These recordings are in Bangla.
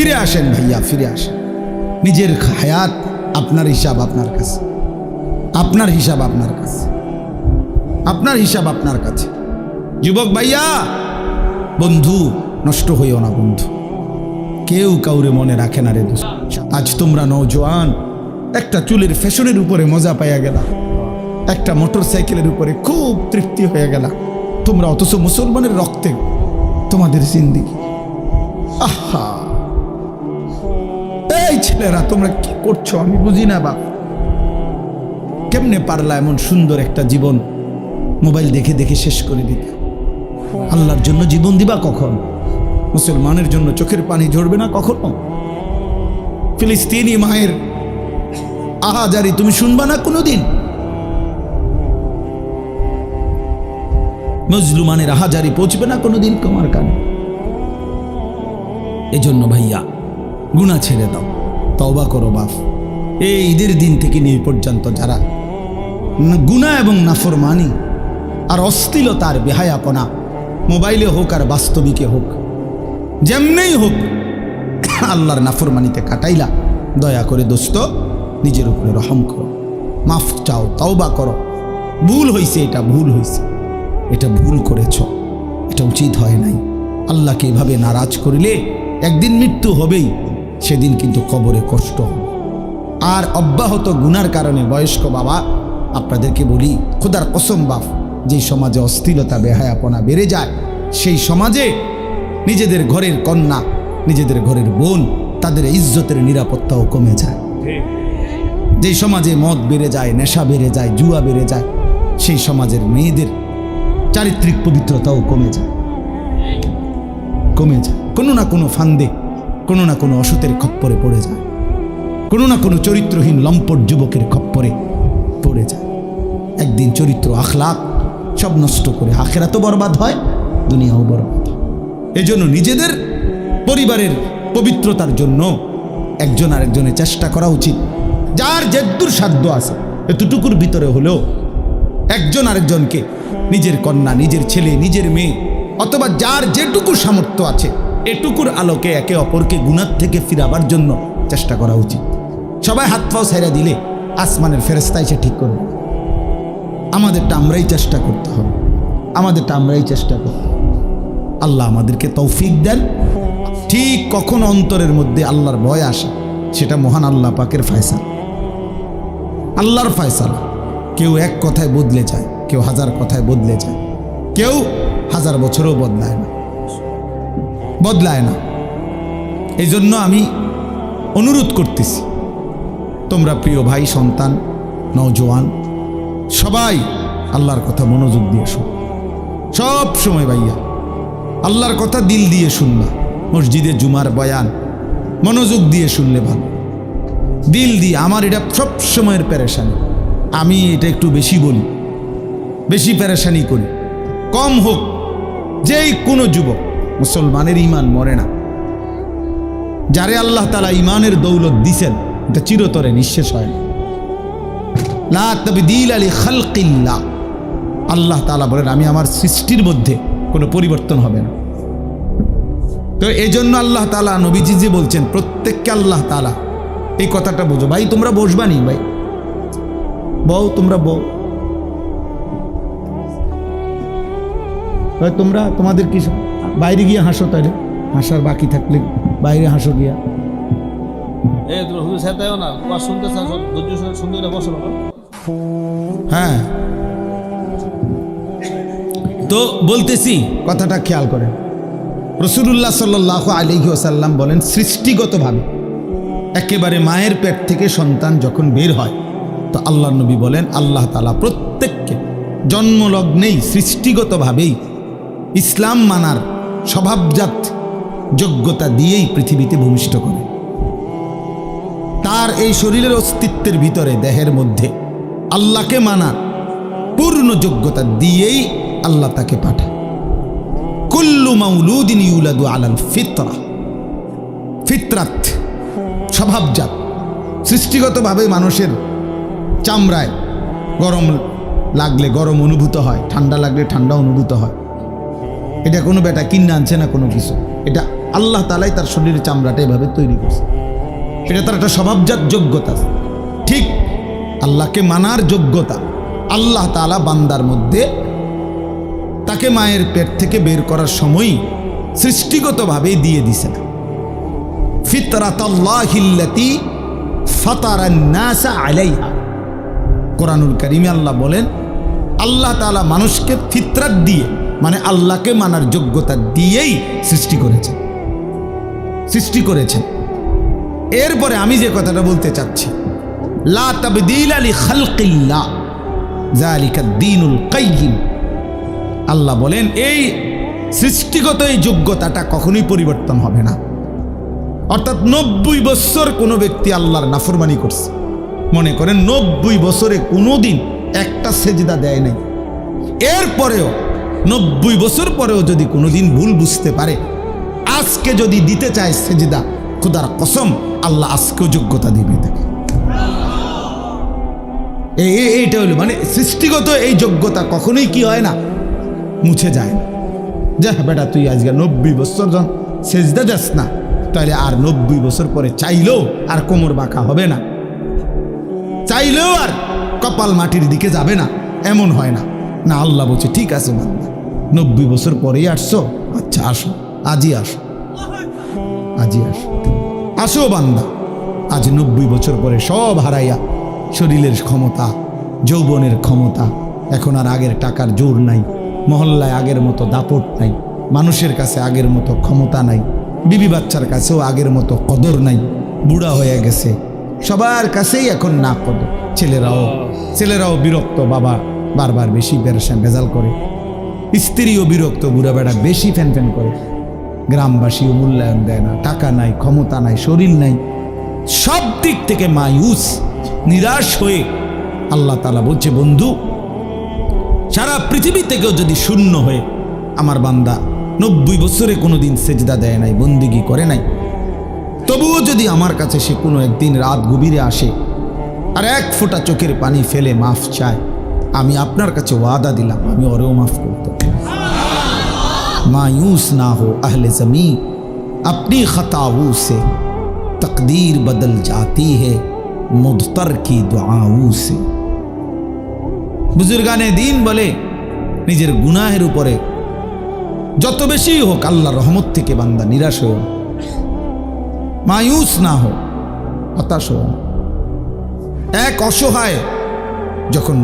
ফিরে আসেন ভাইয়া, ফিরে আসেন। নিজের হায়াত আপনার হিসাব আপনার কাছে। আপনার হিসাব আপনার কাছে। আপনার হিসাব আপনার কাছে। যুবক ভাইয়া, বন্ধু, নষ্ট হইও না বন্ধু। কেউ কাউরে মনে রাখে না রে আজ তোমরা নৌজওয়ান একটা চুলের ফ্যাশনের উপরে মজা পাইয়া গেলা। একটা মোটর সাইকেলের উপরে খুব তৃপ্তি হয়ে গেল। তোমরা অথচ মুসলমানের রক্তে তোমাদের জিন্দিগি। আহা! এই ছেলেরা, তোমরা কি করছ? আমি বুঝি না, বাপ। কেমনে পারলা এমন সুন্দর একটা জীবন? মোবাইল দেখে দেখে শেষ করে দিতে। আল্লাহর জন্য জীবন দিবা কখন? মুসলমানের জন্য চোখের পানি ঝরবে না কখনো? ফিলিস্তিনি মায়ের আহাজারি তুমি শুনবা না কোনোদিন? মজলুমানের আহাজারি পৌঁছবে না কোনোদিন তোমার কানে? এজন্য ভাইয়া গুণা ছেড়ে দাও। তওবা করো, বাপ। এই ঈদের দিন থেকে নিয়ে পর্যন্ত যারা গুনাহ এবং নাফরমানি আর অস্থিলতার বেহায়াপনা, মোবাইলে হোক আর বাস্তবিকে হোক, যেমনেই হোক, আল্লাহর নাফরমানিতে কাটাইলা, দয়া করে দোস্ত, নিজের উপরে রহম করো। মাফ চাও, তওবা করো। ভুল হইছে, এটা ভুল হইছে। এটা ভুল করেছ। এটা উচিত হয় নাই। আল্লাহকে এভাবে নারাজ করিলে একদিন মৃত্যু হবেই। সেদিন কিন্তু কবরে কষ্ট আর অব্যাহত গুনার কারণে বয়স্ক বাবা, আপনাদেরকে বলি, খোদার কসম বাপ, যেই সমাজে অস্থিরতা বেহায়াপনা বেড়ে যায়, সেই সমাজে নিজেদের ঘরের কন্যা, নিজেদের ঘরের বোন, তাদের ইজ্জতের নিরাপত্তাও কমে যায়। যেই সমাজে মদ বেড়ে যায়, নেশা বেড়ে যায়, জুয়া বেড়ে যায়, সেই সমাজের মেয়েদের চারিত্রিক পবিত্রতাও কমে যায়। কমে যায়। কোনো না কোনো ফান্দে কোনো না কোনো অসুতের খপ্পরে পড়ে যায়। কোনো না কোনো চরিত্রহীন লম্পট যুবকের খপ্পরে পড়ে যায়। একদিন চরিত্র আখলাক সব নষ্ট করে আখেরা তো বরবাদ হয়, দুনিয়াও বরবাদ এজন্য নিজেদের পরিবারের পবিত্রতার জন্য একজন আরেকজনের চেষ্টা করা উচিত। যার যেদ্দুর সাধ্য আছে, এতটুকুর ভিতরে হলেও একজন আরেকজনকে নিজের কন্যা, নিজের ছেলে, নিজের মেয়ে অথবা যার যেটুকু সামর্থ্য আছে এটুকুর আলোকে একে অপরকে গুণার থেকে ফিরাবার জন্য চেষ্টা করা উচিত। সবাই হাত পাও ছেড়ে দিলে আসমানের ফেরেস্তা এসে ঠিক করবে। আমাদেরটা আমরাই চেষ্টা করতে হবে। আমাদেরটা আমরাই চেষ্টা করতে আল্লাহ আমাদেরকে তৌফিক দেন। ঠিক কখন অন্তরের মধ্যে আল্লাহর ভয় আসে, সেটা মহান আল্লাহ পাকের ফয়সাল। আল্লাহর ফয়সালা। কেউ এক কথায় বদলে যায়, কেউ হাজার কথায় বদলে যায়। কেউ হাজার বছরও বদলায় না। বদলায় না। এই জন্য আমি অনুরোধ করতেছি, তোমরা প্রিয় ভাই, সন্তান, নওজোয়ান, সবাই আল্লাহর কথা মনোযোগ দিয়ে শোন। সব সময় ভাইয়া, আল্লাহর কথা দিল দিয়ে শুনবা মসজিদে জুমার বয়ান, মনোযোগ দিয়ে শুনলে ভালো। দিল দিয়ে, আমার এটা সব সময়ের প্যারেশানি আমি এটা একটু বেশি বলি, বেশি প্যারেশানি করি। কম হোক, যেই কোনো যুবক মুসলমানের ইমান মরে না। যারে আল্লাহ তালা ইমানের দৌলত দিছেন, এটা চিরতরে নিঃশেষ হয় না। লা তাবদিল আলী আল্লাহ তালা বলেন, আমি আমার সৃষ্টির মধ্যে কোনো পরিবর্তন হবে না। তো এই জন্য আল্লাহ তালা নবীজি যে বলছেন, প্রত্যেককে আল্লাহ তালা এই কথাটা বোঝো। ভাই, তোমরা বসবানি ভাই? বউ, তোমরা বউ। তোমরা, তোমাদের কি বাইরে গিয়ে হাসো তাহলে হাসার বাকি থাকলে বাইরে হাসো গিয়া। হ্যাঁ। তো বলতেছি কথাটা খেয়াল করেন। রসুল্লাহ সাল্লাহ আলিহি ওসাল্লাম বলেন সৃষ্টিগতভাবে একেবারে মায়ের পেট থেকে সন্তান যখন বের হয় তো আল্লাহ নবী বলেন আল্লাহ তালা প্রত্যেককে জন্মলগ্নেই সৃষ্টিগতভাবেই ইসলাম মানার স্বভাবজাত যোগ্যতা দিয়েই পৃথিবীতে ভূমিষ্ঠ করে। তার এই শরীরের অস্তিত্বের ভিতরে, দেহের মধ্যে আল্লাহকে মানার পূর্ণ যোগ্যতা দিয়েই আল্লাহ তাকে পাঠায়। কুল্লু মাউলুদিন ইউলাদু আলাল ফিতরা। ফিতরাত, স্বভাবজাত, সৃষ্টিগতভাবে মানুষের চামড়ায় গরম লাগলে গরম অনুভূত হয়, ঠান্ডা লাগলে ঠান্ডা অনুভূত হয়। এটা কোনো বেটা কিনে আনছে না কোনো কিছু। এটা আল্লাহ তালাই তার শরীরের চামড়াটা এভাবে তৈরি করছে। এটা তার একটা স্বভাবজাত যোগ্যতা। ঠিক আল্লাহকে মানার যোগ্যতা আল্লাহ তাআলা বান্দার মধ্যে তাকে মায়ের পেট থেকে বের করার সময়ই সৃষ্টিগতভাবেই দিয়ে দিছে না। ফিতরাতাল্লাহিল্লাতি কোরআনুল কারিমে আল্লাহ বলেন, আল্লাহ তাআলা মানুষকে ফিতরাত দিয়ে মানে আল্লাহকে মানার যোগ্যতা দিয়েই সৃষ্টি করেছেন। সৃষ্টি করেছেন। এরপরে আমি যে কথাটা বলতে চাচ্ছি, লা আল্লাহ বলেন, এই সৃষ্টিগত এই যোগ্যতাটা কখনোই পরিবর্তন হবে না। অর্থাৎ নব্বই বছর কোনো ব্যক্তি আল্লাহর নাফরমানি করছে। মনে করেন নব্বই বছরে কোনো দিন একটা সেজদা দেয় নাই। এরপরেও নব্বই বছর পরেও যদি কোনোদিন ভুল বুঝতে পারে, আজকে যদি দিতে চায় সেজিদা, খুদার কসম, আল্লাহ আজকেও যোগ্যতা দিবে তাকে। এই এই- এইটা হলো মানে সৃষ্টিগত এই যোগ্যতা কখনোই কি হয় না? মুছে যায় না। যা বেটা, তুই আজকে নব্বই বছর জন সেজদা যাস না, তাহলে আর নব্বই বছর পরে চাইলেও আর কোমর বাঁকা হবে না। চাইলেও আর কপাল মাটির দিকে যাবে না, এমন হয় না। না, আল্লাহ বলছে, ঠিক আছে নব্বই বছর পরেই আসছো? আচ্ছা আসো। আজই আসো। আজই আসো। আসো, বান্দা। আজ নব্বই বছর পরে সব হারাইয়া, শরীরের ক্ষমতা, যৌবনের ক্ষমতা, এখন আর আগের টাকার জোর নাই, মহল্লায় আগের মতো দাপট নাই, মানুষের কাছে আগের মতো ক্ষমতা নাই, বিবি বাচ্চার কাছেও আগের মতো কদর নাই, বুড়া হয়ে গেছে, সবার কাছেই এখন না কদর ছেলেরাও ছেলেরাও বিরক্ত, বাবা। বারবার বেশি পেরেশান ভেজাল করে। স্ত্রীও বিরক্ত, বুড়া বেড়া বেশি ফ্যান ফ্যান করে। গ্রামবাসীও মূল্যায়ন দেয় না, টাকা নাই, ক্ষমতা নাই, শরীর নাই। সব দিক থেকে মায়ুস, নিরাশ হয়ে আল্লাহ তালা বলছে, বন্ধু, সারা পৃথিবী থেকেও যদি শূন্য হয়ে আমার বান্দা নব্বই বছরে কোনো দিন সেজদা দেয় নাই, বন্দিগি করে নাই, তবুও যদি আমার কাছে সে কোনো একদিন রাত গভীরে আসে আর এক ফোঁটা চোখের পানি ফেলে মাফ চায় আমি আপনার কাছে ওয়াদা দিলাম আমি ওরেও মাফ করতে मायूस ना हो अहले जमी अपनी खताओं से तकदीर बदल जाती है मुदतर की दुआओं से বুজুর্গানে দিন বলে নিজের গুনাহের উপরে যত বেশি হোক আল্লাহ রহমত থেকে বান্দা নিরাশ হও না। মায়ুস না হোক হতাশ হও না। এক অসহায় যখন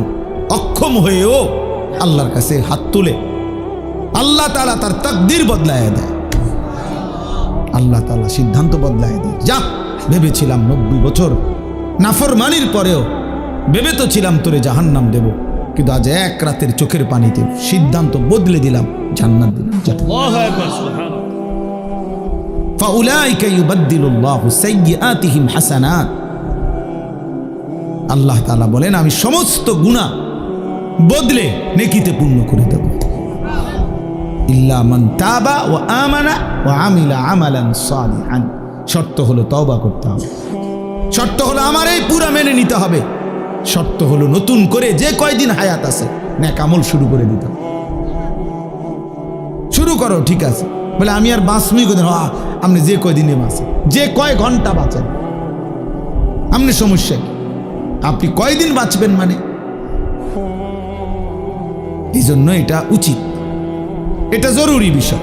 অক্ষম হয়েও আল্লাহর কাছে হাত তুলে আল্লাহ তালা তার তাকদির বদলায় দেয়। আল্লাহ তালা সিদ্ধান্ত বদলায় দেয়। যা ভেবেছিলাম নব্বই বছর নাফরমানির পরেও ভেবে তো ছিলাম তোরে জাহান নাম দেব কিন্তু আজ এক রাতের চোখের পানিতে সিদ্ধান্ত বদলে দিলাম জান্নাত দিলাম। আল্লাহ তালা বলেন আমি সমস্ত গুণা বদলে নেকিতে পূর্ণ করে দেব। ইল্লা মান তাবা ও আমানা ও আমিলা আমালান সালিহান। শর্ত হলো তওবা করতে হবে। শর্ত হলো আমার এই পুরা মেনে নিতে হবে। শর্ত হলো নতুন করে যে কয়দিন হায়াত আছে ন্যাক আমল শুরু করে দিতে শুরু করো, ঠিক আছে। বলে আমি আর বাঁচমি কোদিন হ্যাঁ আপনি যে কয়দিনে বাঁচেন, যে কয় ঘণ্টা বাঁচেন। আপনি সমস্যা কি? আপনি কয়দিন বাঁচবেন মানে? এই জন্য এটা উচিত। এটা জরুরি বিষয়।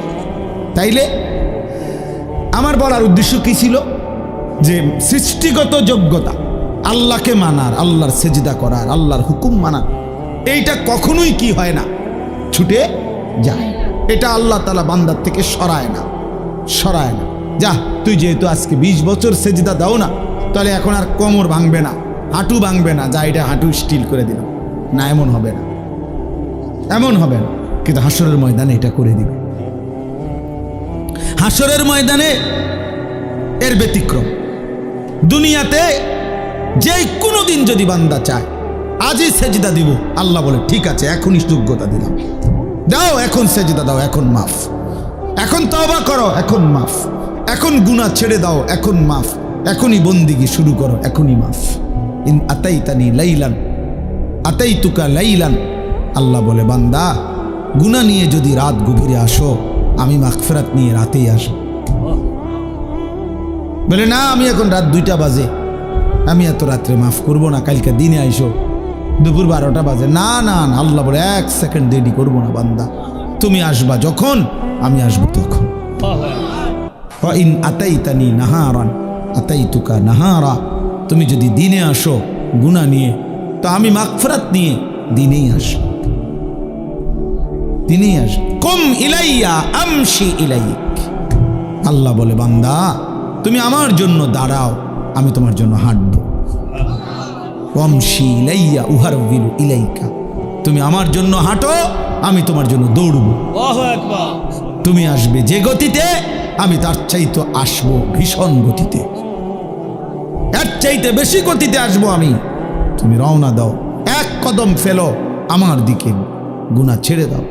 তাইলে আমার বলার উদ্দেশ্য কি ছিল? যে সৃষ্টিগত যোগ্যতা, আল্লাহকে মানার, আল্লাহর সেজদা করার, আল্লাহর হুকুম মানার, এইটা কখনোই কি হয় না? ছুটে যায়। এটা আল্লাহ তালা বান্দার থেকে সরায় না সরায় না। যা, তুই যেহেতু আজকে বিশ বছর সেজদা দাও না, তাহলে এখন আর কোমর ভাঙবে না, হাঁটু ভাঙবে না। যা, এটা হাঁটু স্টিল করে দিলাম। না, এমন হবে না। এমন হবে। না কিন্তু হাসরের ময়দানে এটা করে দিবে। হাসরের ময়দানে এর ব্যতিক্রম। দুনিয়াতে যে কোনো দিন যদি বান্দা চায়, আজই সেজদা দিব। আল্লাহ বলে, ঠিক আছে, এখনই যোগ্যতা দিলাম। দাও, এখন সেজদা দাও, এখন মাফ। এখন তওবা করো, এখন মাফ। এখন গুনাহ ছেড়ে দাও, এখন মাফ। এখনই বন্দিগি শুরু করো, এখনই মাফ। ইন আতাইতানি লাইলান, আতাইতুকা লাইলান আল্লাহ বলে, বান্দা, গুনাহ নিয়ে যদি রাত গভীরে আসো, আমি মাগফিরাত নিয়ে রাতেই আসো বলে, না, আমি এখন রাত দুইটা বাজে। আমি এত রাত্রে মাফ করব না, কালকে দিনে আইসো। দুপুর বারোটা বাজে। না না না, আল্লাহ বলে, এক সেকেন্ড দেরি করব না, বান্দা। তুমি আসবা যখন, আমি আসব তখন। ইন আতাইতানি নাহারান, আতাইতুকা নাহারা। তুমি যদি দিনে আসো গুণা নিয়ে, তো আমি মাগফরাত নিয়ে দিনেই আসব। দিনেই আসব কম ইলাইয়া আমশি ইলাইক। আল্লাহ বলে বান্দা তুমি আমার জন্য দাঁড়াও আমি তোমার জন্য হাঁটবো। অমশি ইলাইয়া উহার বিলু ইলাইকা। তুমি আমার জন্য হাঁটো আমি তোমার জন্য দৌড়বো। তুমি আসবে যে গতিতে আমি তার চাইতে আসব ভীষণ গতিতে। এর চাইতে বেশি গতিতে আসব আমি। তুমি রওনা দাও এক কদম ফেলো আমার দিকে গুণা ছেড়ে দাও।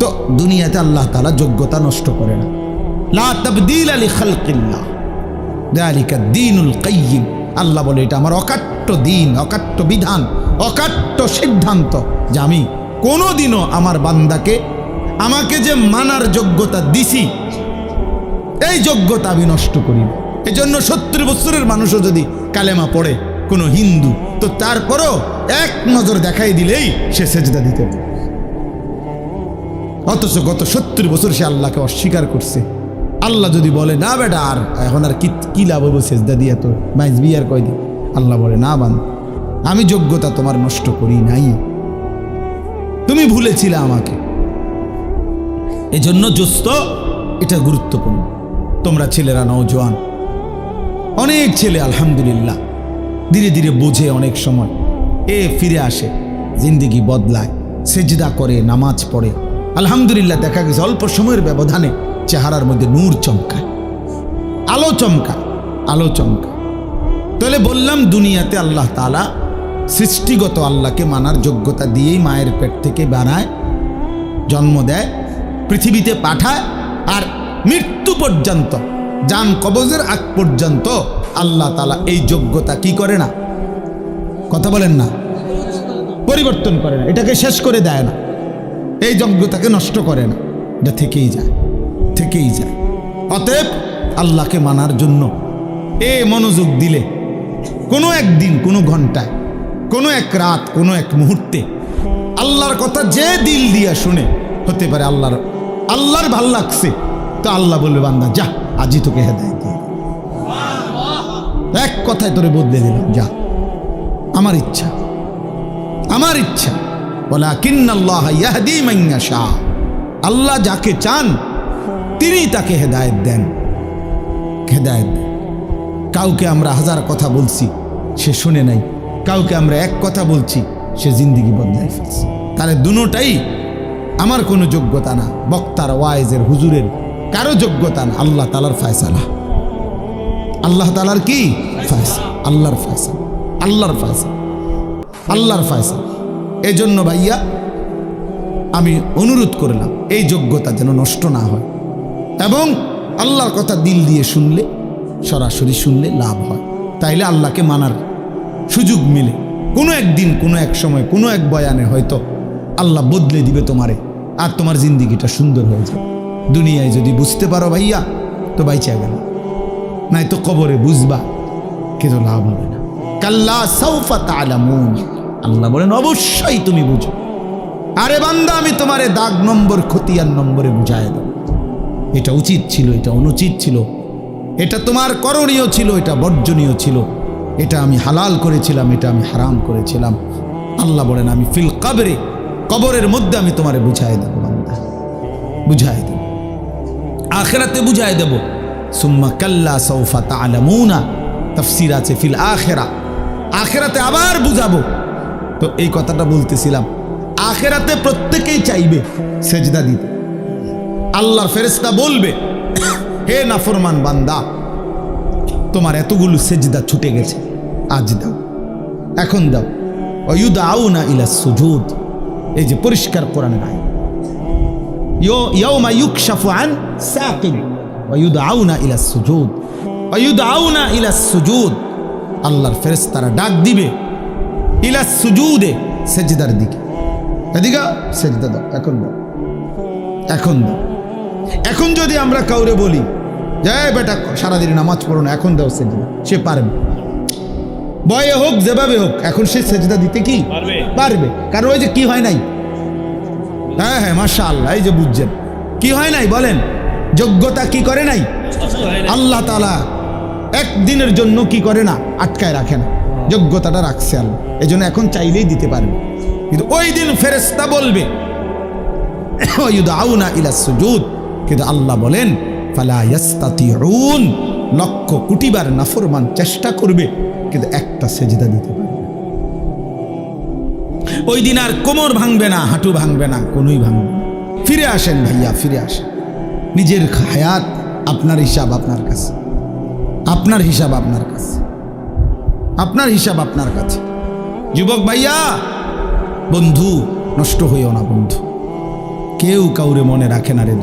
তো দুনিয়াতে আল্লাহ তালা যোগ্যতা নষ্ট করে না। আল্লাহ বলে, এটা আমার অকাট্য দিন অকাট্য বিধান, অকাট্য সিদ্ধান্ত যে আমি কোনোদিনও আমার বান্দাকে, আমাকে যে মানার যোগ্যতা দিছি, এই যোগ্যতা আমি নষ্ট করি না। এই জন্য সত্তর বছরের মানুষও যদি কালেমা পড়ে, কোনো হিন্দু, তো তারপরও এক নজর দেখাই দিলেই সে সেজদা দিতে পারে। অথচ গত সত্তর বছর সে আল্লাহকে অস্বীকার করছে। আল্লাহ যদি বলে, না বেটা, আর এখন আর কি লাভ হব সেজদা দিয়ে তো মাইজ বিয়ার কয় দিন আল্লাহ বলে, না বান আমি যোগ্যতা তোমার নষ্ট করি নাই। তুমি ভুলেছিলে আমাকে। এজন্য জোস্ত এটা গুরুত্বপূর্ণ। তোমরা ছেলেরা নওজোয়ান। অনেক ছেলে, আলহামদুলিল্লাহ। ধীরে ধীরে বোঝে অনেক সময়। এ ফিরে আসে, জিন্দিগি বদলায়, সেজদা করে, নামাজ পড়ে। আলহামদুলিল্লাহ, দেখা গেছে অল্প সময়ের ব্যবধানে চেহারার মধ্যে নূর চমকায়। আলো চমকায় আলো চমকায়। তাহলে বললাম, দুনিয়াতে আল্লাহ তালা সৃষ্টিগত আল্লাহকে মানার যোগ্যতা দিয়েই মায়ের পেট থেকে বানায়, জন্ম দেয়, পৃথিবীতে পাঠায়, আর মৃত্যু পর্যন্ত, যান কবজের আগ পর্যন্ত আল্লাহ তালা এই যোগ্যতা কি করে না? কথা বলেন না। পরিবর্তন করে না। এটাকে শেষ করে দেয় না। এই যোগ্যতাকে নষ্ট করে না। এটা থেকেই যায় থেকেই যায়। অতএব আল্লাহকে মানার জন্য এ মনোযোগ দিলে কোনো একদিন, কোনো ঘন্টায়, কোনো এক রাত, কোনো এক মুহূর্তে আল্লাহর কথা যে দিল দিয়া শুনে হতে পারে আল্লাহর আল্লাহর ভালো লাগছে, তো আল্লাহ বলবে, বান্দা, যা, আজই তোকে হেদায় দিয়ে। এক কথায় তোরে বদলে দিলাম, যা। আমার ইচ্ছা আমার ইচ্ছা আল্লাহ যাকে চান, তিনি তাকে হেদায়েত দেন। হেদায়েত দেন। কাউকে আমরা হাজার কথা বলছি, সে শুনে নাই। কাউকে আমরা এক কথা বলছি, সে জিন্দিগি বদলাই ফেলছে। তাহলে দুটাই আমার কোনো যোগ্যতা না। বক্তার, ওয়াইজের, হুজুরের কারও যোগ্যতা না। আল্লাহ তালার ফায়সালা। আল্লাহ তালার কি? ফায়সালা। আল্লাহর ফায়সালা। আল্লাহর ফায়সালা। আল্লাহর ফায়সালা। এই জন্য ভাইয়া, আমি অনুরোধ করলাম, এই যোগ্যতা যেন নষ্ট না হয়। এবং আল্লাহর কথা দিল দিয়ে শুনলে, সরাসরি শুনলে লাভ হয়। তাইলে আল্লাহকে মানার সুযোগ মিলে। কোনো একদিন, কোনো এক সময়, কোনো এক বয়ানে হয়তো আল্লাহ বদলে দিবে তোমারে, আর তোমার জিন্দিগিটা সুন্দর হয়ে যাবে। দুনিয়ায় যদি বুঝতে পারো ভাইয়া, তো বাইচা গেল। নাই তো কবরে বুঝবা কিন্তু লাভ হবে না। কাল্লা সৌফা তালামুন আল্লাহ বলেন, অবশ্যই তুমি বুঝো। আরে বান্দা, আমি তোমারে দাগ নম্বর, খতিয়ান নম্বরে বুঝায় দেব। এটা উচিত ছিল, এটা অনুচিত ছিল। এটা তোমার করণীয় ছিল, এটা বর্জনীয় ছিল। এটা আমি হালাল করেছিলাম, এটা আমি হারাম করেছিলাম। আল্লাহ বলেন, আমি ফিল কাবরে, কবরের মধ্যে আমি তোমারে বুঝাই দেবো, বান্দা। বুঝাই দেব। আখেরাতে বুঝায় দেব। সুম্মা কাল্লা সৌফা তালামুনা তফসির আছে ফিল আখেরা। আখেরাতে আবার বুঝাবো। তো এই কথাটা বলতেছিলাম আখেরাতে প্রত্যেকেই চাইবে সেজদা দিতে আল্লাহর ফেরেস্তা বলবে হে নাফরমান বান্দা তোমার এতগুলো সেজদা ছুটে গেছে আজ দাও এখন দাও অয়ুদা আউ না ইলা সুজুদ এই যে পরিষ্কার কোরআন নাই يوم يكشف عن ساق ويدعون الى السجود ويدعون الى السجود আল্লাহর ফেরেশতারা ডাক দিবে ইলা সুজুদে সেজদার দিকে। এদিকে সেজদা দাও এখন দাও। এখন দাও। এখন যদি আমরা কাউরে বলি জয় বেটা সারাদিন নামাজ পড়ো না এখন দাও সেজদা সে পারবে। বয়ে হোক যেভাবে হোক এখন সে সেজদা দিতে কি? পারবে। পারবে। কারণ ওই যে কি হয় নাই? হ্যাঁ হ্যাঁ মাশা আল্লাহ এই যে বুঝছেন। কি হয় নাই বলেন? যোগ্যতা কি করে নাই? আল্লাহ তালা একদিনের জন্য কি করে না? আটকায় রাখে না। যোগ্যতাটা রাখছে আল্লাহ। এই জন্য এখন চাইলেই দিতে পারবে। কিন্তু ওই দিন ফেরেস্তা বলবে কিন্তু আল্লাহ বলেন লক্ষ কোটিবার নাফরমান চেষ্টা করবে, কিন্তু একটা সেজদা দিতে পারবে ওই দিন আর কোমর ভাঙবে না, হাঁটু ভাঙবে না, কোনোই ভাঙবে ফিরে আসেন ভাইয়া, ফিরে আসেন। নিজের হায়াত আপনার হিসাব আপনার কাছে। আপনার হিসাব আপনার কাছে। আপনার হিসাব আপনার কাছে। যুবক ভাইয়া, বন্ধু, নষ্ট হইও না বন্ধু। কেউ কাউরে মনে রাখে না রে